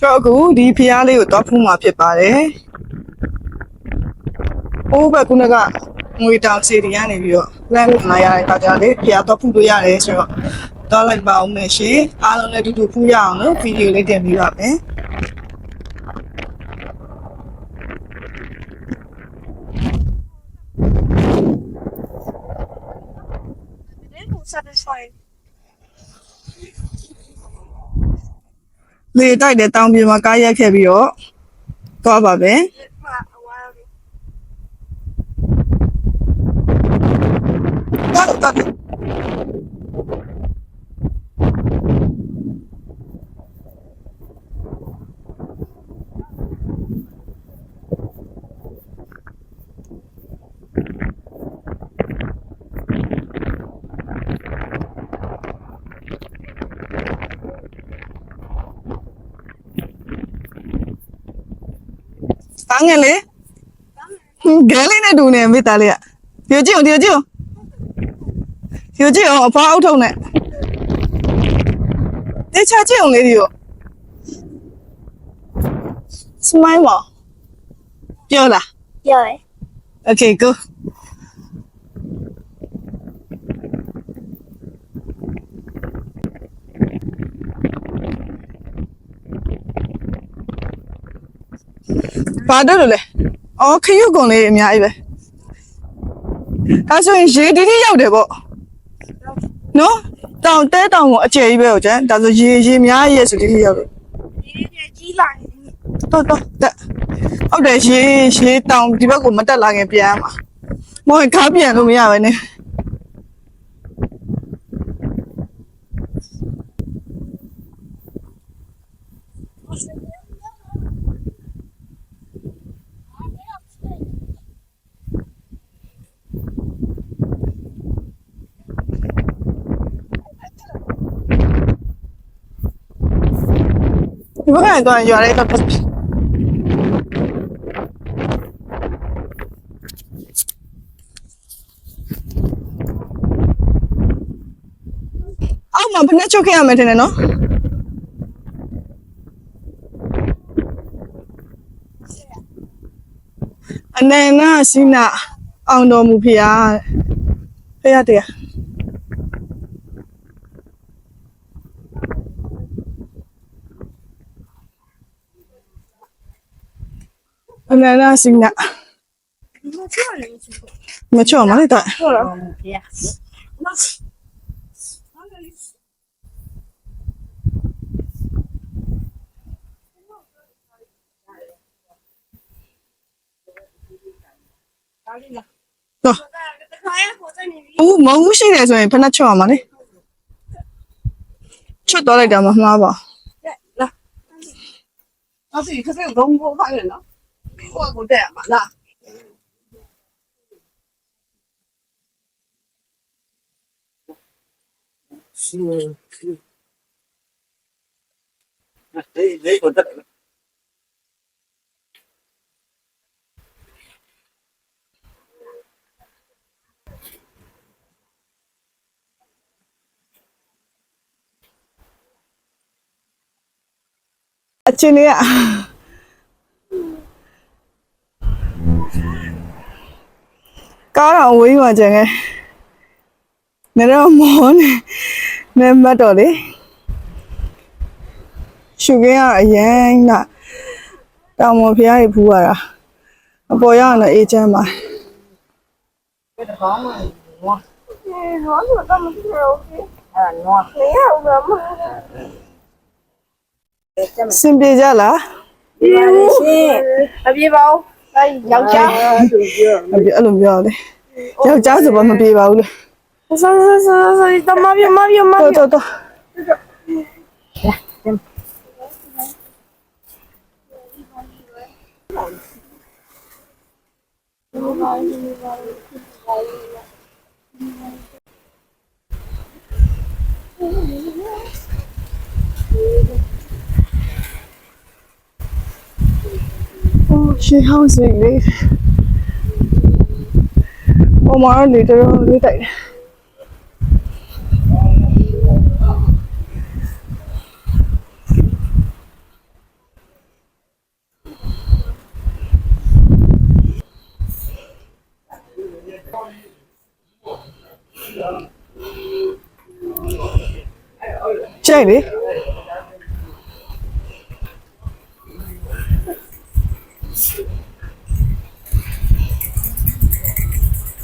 ကျွန်တော်အခုဒီဖျားလေးကိုတော့ဖူးမှာဖြစ်ပါတယ်။အိုးဘက်ကုနကငွေတောင်စီရီကနေပြီးတော့လမ်းလာရတဲ့အခါကျလေဖျားတော့ဖူးလို့ရတယ်ဆိုတော့တော့လိုက်ပါအောင်မယ်ရှင်။အားလုံးလည်းတူတူဖူးရအောင်လို့ဗီဒီယိုလေးတင်ပြပါမယ်။ လေတိုက်တဲ့တောင်ပြင်မှာကားရက်ခဲ့ပြီးတော့သွားပါပဲ A while. သွားတော့တက် အငယ်လေးဂဲလေးနဲ့တူနေမိသားလေးကဒီကြည့်အောင်ဒီကြည့်အောင်ဒီကြည့်အောင်အဖွားအုပ်ထုံနဲ့တေချာကြည့်အောင်လေးဒီကိုစမိုင်းမပြောလား Yeah. Okay, go. ဘာတို့လို့လဲ။အော်ခရုတ်ကုန်လေးအများကြီးပဲ။ဒါဆိုရင်ရေတီတီရောက်တယ်ပေါ့။နော်။တောင်တဲတောင်ကိုအကျယ်ကြီးပဲဟုတ်ကျန်။ဒါဆိုရေရေများရဲ့ဆိုတီတီရောက်တယ်ကြီးလာနေ။တော့တော့တက်။ဟုတ်တယ်ရေရေတောင်ဒီဘက်ကိုမတက်လာခင်ပြန်မှာ။မောင်ကားပြန်လို့မရပဲနဲ့ ဒီဘက်ကတော့ရွာလေးတော့အောက်မှာဘယ်နဲ့ချုပ်ခဲ့ရမယ်ထင်တယ်နော်အနန္နာစိနာအောင်တော်မူဖရာဖရာတရား အနန္နာစိနာ မချောနေချော မချော့မလေးတော့ ဟုတ်လား တော့ ခါရပေါ်တဲ့နေပြီ ဦးမဟုတ်ရှိတယ်ဆိုရင်ဖက် banana sina mà cho nó đi tại rồi u mà u xin này rồi phải nó cho mà đi cho đó lại đâu mà mà bỏ 那自己可是有东坡派人了。 အချင်းလေး ကကားတော့ဝေးမှကျန်ခဲ့နေတော့မောနေနေမတ်တော့လေရှုခင်းရအရင်ကတောင်မော်ဖျားကြီးဖူးရတာအပေါ်ရအောင်လည်းအေးချမ်းပါဟောလို့တော့မပြောဘူးအဲ့နော်နေရဦးမမစင်ပြေကြလားပြေဘူးရှင်အပြေပါဦးအဲ့ယောက်ျားအပြေအဲ့လိုပြောလေယော က်ျားဆိုဘာမပြေပါဘူးလေဆောဆောဆောဆောတမပြေမပြေမတော်ပြေတော်တော် Oh, she house is late. Oh, my আমার litre হবে তাই চাইবে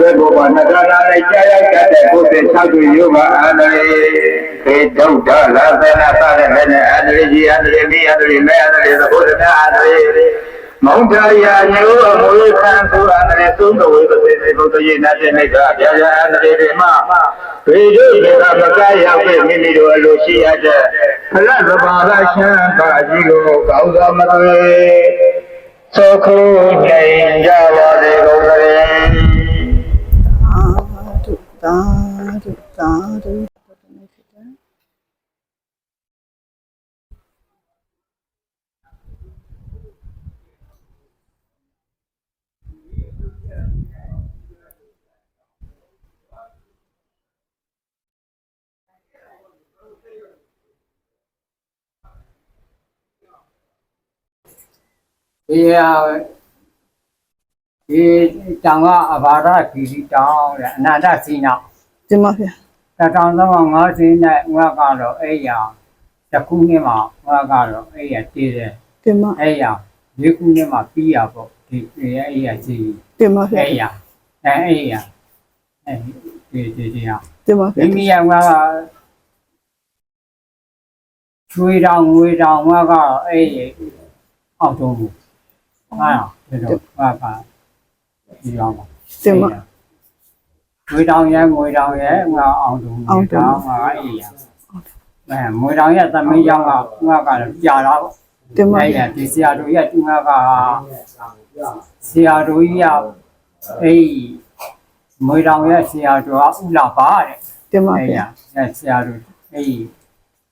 ရကိုယ်ရဲ့ဘောပါနဂနာလိုက်ကြာရတတ်တဲ့ကိုယ်တဲ့၆ခုယောဂအာနရေေဒုဒ္ဒလာသနာပါတဲ့နဲ့အာနရေကြီးအာနရေမိအာနရေမဲအာနရေသဘုဒ္ဓနာအာနရေမောင်တာယာညိုအမွေခံသူအာနရေသုံးတော်ဝိပသေဘုဒ္ဓယေနာတဲ့မိတ်ကဗျာဗျာအာနရေဒီမှာဝေဒုဒေကမကရောက်တဲ့မိမိတို့အလိုရှိရတဲ့ဖလသဘာဝချမ်းသာကြီးကိုကောင်းစွာမသွေသောခုနေကြပါစေကုန်သတည်း Yeah, ဒီဟာဒီတောင်ကအဘာဒဂီရီတောင်တဲ့အနန္တစီနာဒီမှာဗျာတတောင်သုံးငါးစင်းနဲ့ငါကတော့အဲ့ရတစ်ခုနှစ်မှာငါကတော့အဲ့ရတည်တယ်ဒီမှာအဲ့ရဒီခုနှစ်မှာပြီးရပေါ့ဒီအဲ့ရစီဒီမှာဗျာအဲ့ရအဲ့အဲ့ရအဲ့ဒီဒီဒီဟာဒီမှာဗျာမိမိရငါကချွေတောင်ငွေတောင်ငါကအဲ့ရအောက်တုံးဘူးဟာဒီတော့ငါက ဒီအောင်ပါဒီမှာငွေတောင်ရဲငွေတောင်ရဲငါအောင်တုံးအောင်တုံးငါအေးရအဲငွေတောင်ရဲသမီးရောက်ငါငါကတော့ကြာတာပေါ့ဒီမှာအဲ့ရဒီဆရာတို့ရဲ့ငါကဆရာတို့ကြီးကအေးငွေတောင်ရဲဆရာတို့ကဥလာပါတဲ့ဒီမှာအဲ့ရဗျာအဲဆရာတို့အေး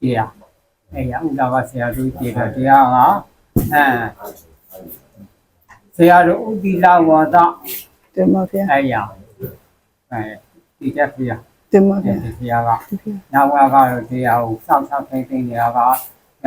ဒီရအဲ့ရဥလာပါဆရာတို့ကြည့်တော့တရားကအဲ ဆရာတို့ဥတီလာဝါဒဒီမှာဗျာအဲ့ရအဲဒီတက်ပြရဒီမှာဒီဗျာတရားကဒီဗျာနောက်ကတော့တရားကိုစောင့်ရှောက်သိသိနေတာကည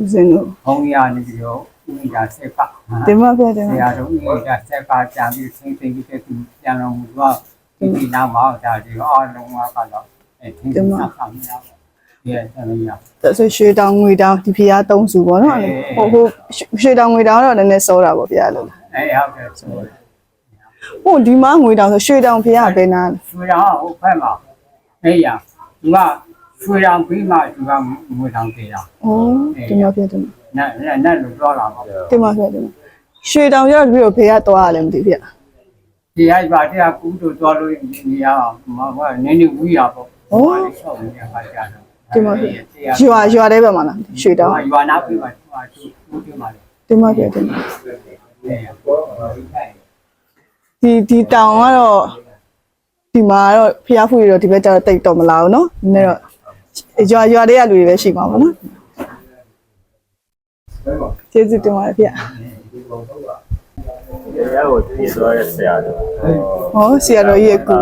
ဦးဇင်းတို့ဘုံရနေပြီးတော့ဥိဒါဆက်ကဒီမှာဗျာဒီဆမှာရာတို့ဥိဒါဆက်ကကြာပြီးသိသိပြီးတဲ့ပြန်တော်မူတော့ဒီဒီနောက်မှာဒါဒီအားလုံးကတော့အဲသင်္ကန်းဆာမရပါ ဒီရဲ့ဆရာဒါဆိုရွှေတောင်ငွေတောင်ဒီဖျားသုံးစုပေါ့နော်ဟိုဟိုရွှေတောင်ငွေတောင်တော့နည်းနည်းစောတာပေါ့ဗျာလို့အဲဟုတ်တယ်ဆိုဟိုဒီမှာငွေတောင်ဆိုရွှေတောင်ဖျားပဲနာဆွေတော်ဟိုဖက်မှာအဲ့ရသူကဆွေတော်ပြီးမှသူကငွေထောင်သေးတာဩဒီမှာဗျာဒီမှာနတ်နတ်နတ်လို့ပြောလာပါဒီမှာဗျာဒီမှာရွှေတောင်ရောက်ပြီးတော့ဖေကသွားရတယ်မသိဗျာဒီအိုက်ပါတရားကူးတို့သွားလို့နေရအောင်မဟုတ်နည်းနည်းဝီးရပေါ့ဆောက်နေရပါကြတော့ ဒီမှာဗျာရွာရွာတဲ့ဘက်မှာလားရွှေတောင် ရွာနာပြီးမှဟိုတူတူမှာလေ ဒီမှာဗျာဒီမှာ အဲ ဒီဒီတောင်ကတော့ဒီမှာတော့ဖျားဖူးရတော့ဒီဘက်ကျတော့တိတ်တော့မလာဘူးเนาะနည်းတော့ရွာရွာတဲ့ကလူတွေပဲရှိမှာပေါ့နော်ကျေးဇူးတင်ပါတယ်ဗျ ရကိုတည်သွားတဲ့ဆရာတော် ဟောဆရာတော်ကြီးရဲ့ကူ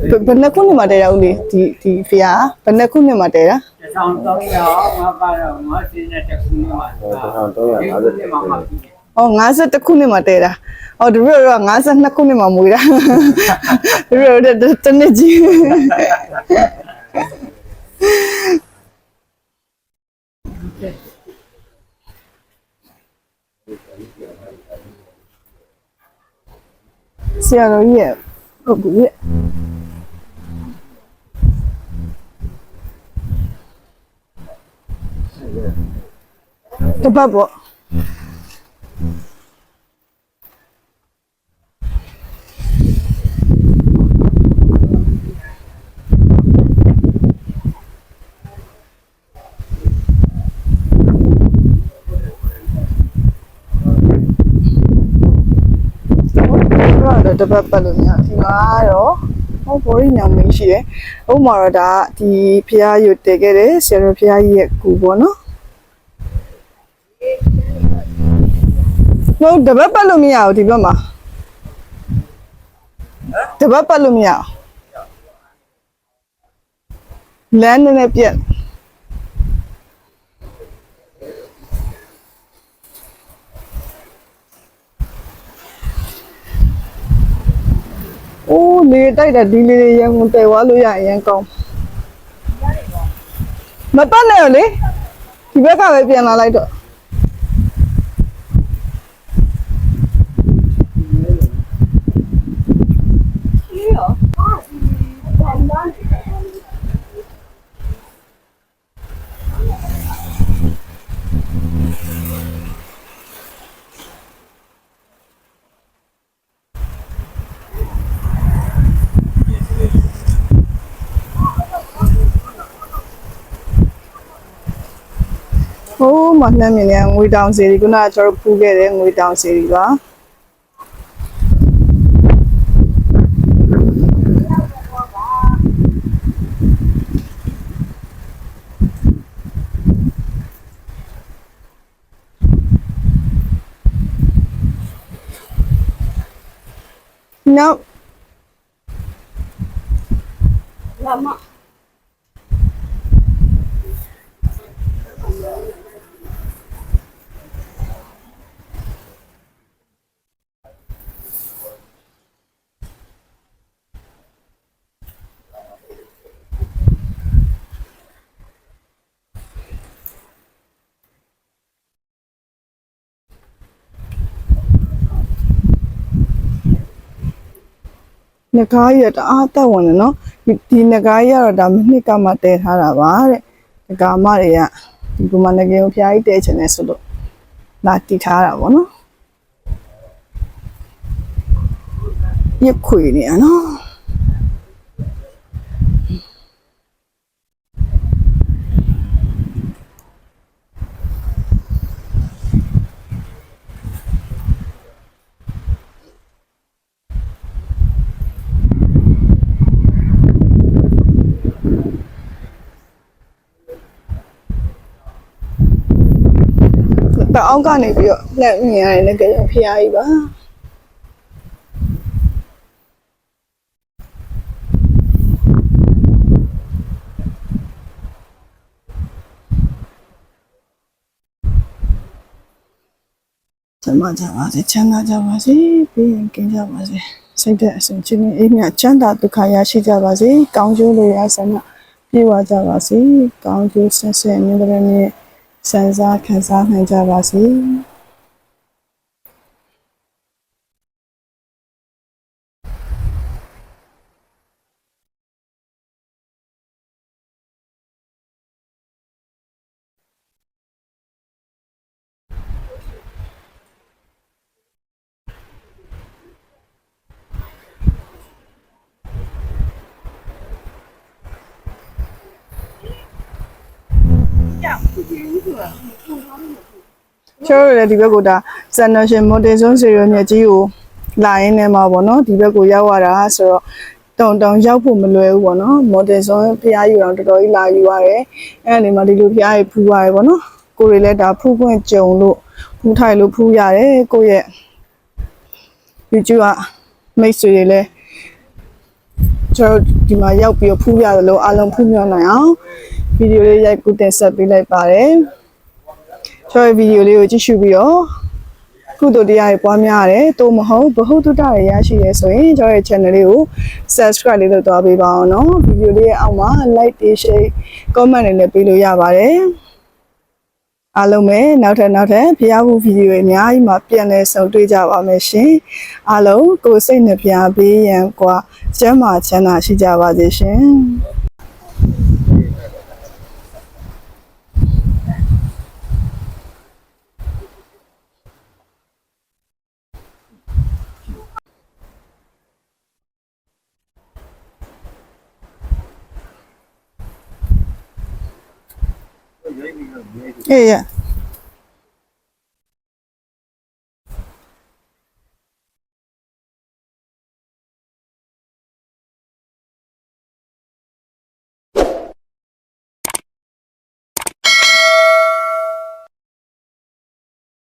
ဘယ်ဘယ်နှစ်ခုနှစ်မှာတည်းရဦးလေဒီဒီဖျားဘယ်နှစ်ခုနှစ်မှာတည်းတာတဆောင်တော့ရအောင်ငါကတော့ငါစင်းတဲ့တစ်ခုနဲ့မှာဒီမှာမှာပြီးဟော52ခုနှစ်မှာတည်းတာဟောဒီလိုတော့52ခုနှစ်မှာမွေးတာဒီလိုတော့တနစ်ကြီးဆရာတော်ကြီးရဲ့ဟုတ်ဘူး တစ်ပတ်ပေါ့တပတ်ပတ်လို့များဒီမှာတော့ဟောဘောရီညောင်မင်းရှိတယ်။ဥမာတော့ဒါဒီဖျားရုပ်တည်ခဲ့တယ်ဆရာတော်ဖျားကြီးရဲ့ကူပေါ့နော်။ ဟုတ်တပတ်ပတ်လို့မရဘူးဒီဘက်မှာ။တပတ်ပတ်လို့မရဘူး။လမ်းနဲ့နဲ့ပြက်။အိုးလေတိုက်တာဒီလေးလေးရန်ကုန်တယ်ဝါလို့ရရင်ရန်ကောင်း။မပတ်နဲ့လေဒီဘက်ကပဲပြန်လာလိုက်တော့ ဟိုး မနှမ်းမြင်နေငွေတောင်စီရီခုနကကျွန်တော်ဖူးခဲ့တဲ့ငွေတောင်စီရီပါနောက်လာမ ငကားရတအားတက်ဝင်တယ်နော်ဒီဒီငကားရတော့ဒါမနှစ်ကမှတဲထားတာပါတဲ့ငကာမတွေကဒီကမှငကယ်ကိုဖျားကြီးတဲချင်တယ်ဆိုလို့လာတီထားတာပေါ့နော်ရခွေနေရနော် တအောင်ကနေပြီးတော့လက်မြင်ရတယ်ငကယ်ကိုဖျားကြီးပါကျမ်းမာကြပါစေချမ်းသာကြပါစေပြီးရင်ကင်းကြပါစေစိတ်တဲ့အစဉ်ချင်းအေးမြချမ်းသာဒုက္ခရရှိကြပါစေကောင်းကျိုးလိုရဆန္ဒပြေဝကြပါစေကောင်းကျိုးဆက်ဆက်မြင်တဲ့မြင် စံစားခံစားနိုင်ကြပါစေ ကျိုးရတဲ့ဒီဘက်ကဒါစန်နရှင်မော်တင်ဆွန်းစီရိုမြက်ကြီးကိုလာရင်းနဲ့မှာပေါ့နော်ဒီဘက်ကိုရောက်ရတာဆိုတော့တောင်တောင်ရောက်ဖို့မလွယ်ဘူးပေါ့နော်မော်တင်ဆွန်းဖျားယူတော့တော်တော်ကြီးလာယူရတယ်အဲ့ဒီမှာဒီလိုဖျားယူဖူးရတယ်ပေါ့နော်ကိုရီလည်းဒါဖူးခွင့်ကြုံလို့ဖူးထိုင်လို့ဖူးရတယ်ကိုယ့်ရဲ့ YouTube ကမိတ်ဆွေတွေလည်းကျွန်တော်ဒီမှာရောက်ပြီးတော့ဖူးရတယ်လို့အားလုံးဖူးမြော်နိုင်အောင်ဗီဒီယိုလေးရိုက်ကူတင်ဆက်ပေးလိုက်ပါတယ် ကျွန်တော်ဗီဒီယိုလေးကိုကြည့်ရှုပြီးတော့ကုသိုလ်တရားတွေပွားများရတယ်။တိုးမဟုတ်ဘ ഹു တုတ္တတွေရရှိရဲဆိုရင်ကျွန်တော်ရဲ့ channel လေးကို subscribe လေးလုပ်သွားပေးပါအောင်နော်။ဗီဒီယိုလေးရဲ့အောက်မှာ like တွေ share comment တွေလည်းပေးလို့ရပါတယ်။အားလုံးပဲနောက်ထပ်နောက်ထပ်ဖျားဖို့ဗီဒီယိုတွေအများကြီးမှာပြန်လည်ဆုံတွေ့ကြပါမယ်ရှင်။အားလုံးကိုယ်စိတ်နှပြပေးရန်ကွာကျမ်းမာချမ်းသာရှိကြပါစေရှင်။ အေးရ